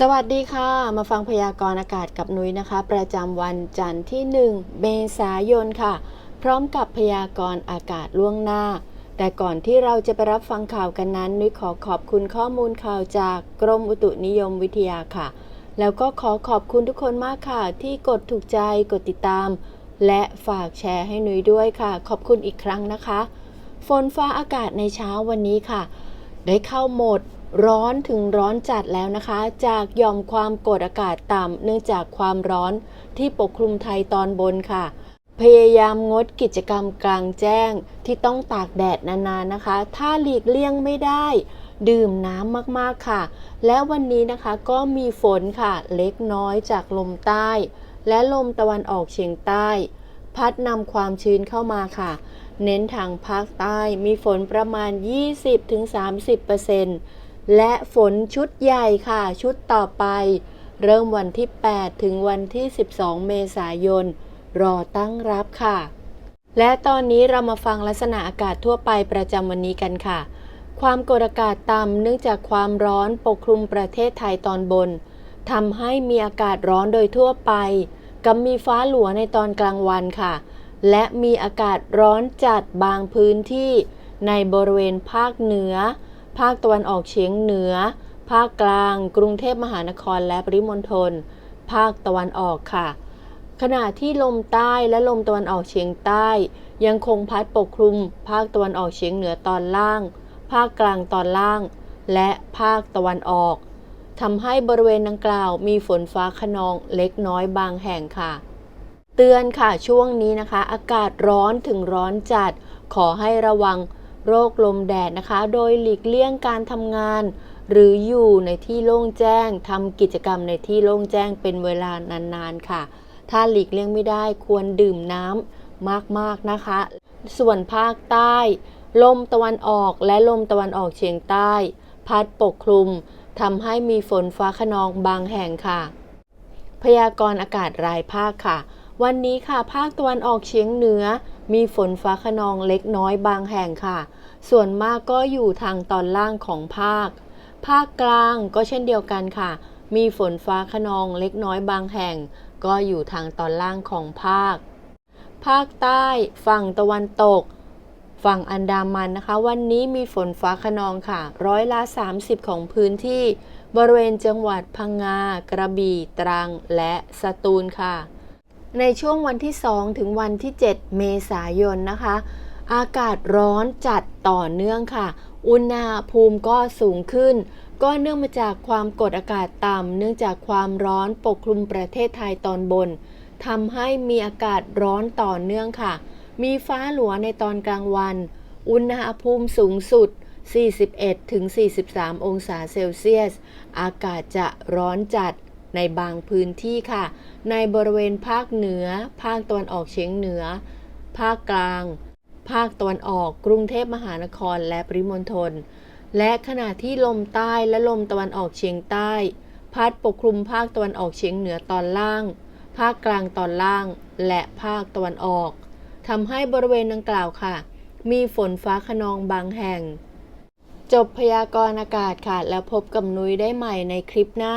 สวัสดีค่ะ มาฟังพยากรณ์อากาศกับนุ้ยนะคะ ประจำวันจันทร์ที่ 1 เมษายนค่ะ พร้อมกับพยากรณ์อากาศล่วงหน้า แต่ก่อนที่เราจะไปรับฟังข่าวกันนั้น นุ้ยขอขอบคุณข้อมูลข่าวจากกรมอุตุนิยมวิทยาค่ะ แล้วก็ขอขอบคุณทุกคนมากค่ะ ที่กดถูกใจกดติดตาม และฝากแชร์ให้นุ้ยด้วยค่ะ ขอบคุณอีกครั้งนะคะ ฝนฟ้าอากาศในเช้าวันนี้ค่ะ ได้เข้าโหมด ร้อนถึงร้อนจัดแล้วนะคะ จากย่อมความกดอากาศต่ำเนื่องจากความร้อนที่ปกคลุมไทยตอนบนค่ะ พยายามงดกิจกรรมกลางแจ้งที่ต้องตากแดดนานๆนะคะ ถ้าหลีกเลี่ยงไม่ได้ ดื่มน้ำมากๆค่ะ และวันนี้นะคะก็มีฝนค่ะ เล็กน้อยจากลมใต้ และลมตะวันออกเฉียงใต้ พัดนำความชื้นเข้ามาค่ะเน้นทางภาคใต้มีฝนประมาณ 20-30% และฝนชุดใหญ่ค่ะ ชุดต่อไป เริ่มวันที่ 8 ถึงวันที่ 12 เมษายน รอตั้งรับค่ะ และตอนนี้เรามาฟังลักษณะอากาศทั่วไปประจำวันนี้กันค่ะ ความกดอากาศต่ำเนื่องจากความร้อนปกคลุมประเทศไทยตอนบนทำให้มีอากาศร้อนโดยทั่วไป กับมีฟ้าหลัวในตอนกลางวันค่ะ และมีอากาศร้อนจัดบางพื้นที่ในบริเวณภาคเหนือ ภาคตะวันออกเฉียงเหนือ ภาคกลาง กรุงเทพมหานครและปริมณฑล ภาคตะวันออกค่ะ ขณะที่ลมใต้และลมตะวันออกเฉียงใต้ ยังคงพัดปกคลุม ภาคตะวันออกเฉียงเหนือตอนล่าง ภาคกลางตอนล่าง และภาคตะวันออกทำให้บริเวณดังกล่าวมีฝนฟ้าขนองเล็กน้อยบางแห่งค่ะ เตือนค่ะช่วงนี้นะคะ อากาศร้อนถึงร้อนจัด ขอให้ระวัง โรคลมแดดนะคะ โดยหลีกเลี่ยงการทำงาน หรืออยู่ในที่โล่งแจ้งทำกิจกรรมในที่โล่งแจ้งเป็นเวลานานๆค่ะ ถ้าหลีกเลี่ยงไม่ได้ควรดื่มน้ำมากๆนะคะ ส่วนภาคใต้ ลมตะวันออกและลมตะวันออกเฉียงใต้ พัดปกคลุมทำให้มีฝนฟ้าขนองบางแห่งค่ะ พยากรณ์อากาศรายภาคค่ะ วันนี้ค่ะ ภาคตะวันออกเฉียงเหนือ มีฝนฟ้าขนองเล็กน้อยบางแห่งค่ะ ส่วนมากก็อยู่ทางตอนล่างของภาค ภาคกลางก็เช่นเดียวกันค่ะ มีฝนฟ้าขนองเล็กน้อยบางแห่ง ก็อยู่ทางตอนล่างของภาค ภาคใต้ ฝั่งตะวันตก ฝั่งอันดามันนะคะ วันนี้มีฝนฟ้าขนองค่ะ ร้อยละ 30 ของพื้นที่ บริเวณจังหวัดพังงา กระบี่ ตรัง และสตูลค่ะ ในช่วงวันที่ 2 ถึงวันที่ 7 เมษายนนะคะ อากาศร้อนจัดต่อเนื่องค่ะ อุณหภูมิก็สูงขึ้น ก็เนื่องมาจากความกดอากาศต่ำเนื่องจากความร้อนปกคลุมประเทศไทยตอนบนทำให้มีอากาศร้อนต่อเนื่องค่ะ มีฟ้าหลัวในตอนกลางวัน อุณหภูมิสูงสุด 41-43 องศาเซลเซียส อากาศจะร้อนจัด ในบางพื้นที่ค่ะ ในบริเวณภาคเหนือ ภาคตะวันออกเฉียงเหนือ ภาคกลาง ภาคตะวันออก กรุงเทพมหานครและปริมณฑล และขณะที่ลมใต้และลมตะวันออกเฉียงใต้ พัดปกคลุมภาคตะวันออกเฉียงเหนือตอนล่าง ภาคกลางตอนล่าง และภาคตะวันออกทำให้บริเวณดังกล่าวค่ะ มีฝนฟ้าขนองบางแห่ง จบพยากรณ์อากาศค่ะ แล้วพบกับนุ้ยได้ใหม่ในคลิปหน้า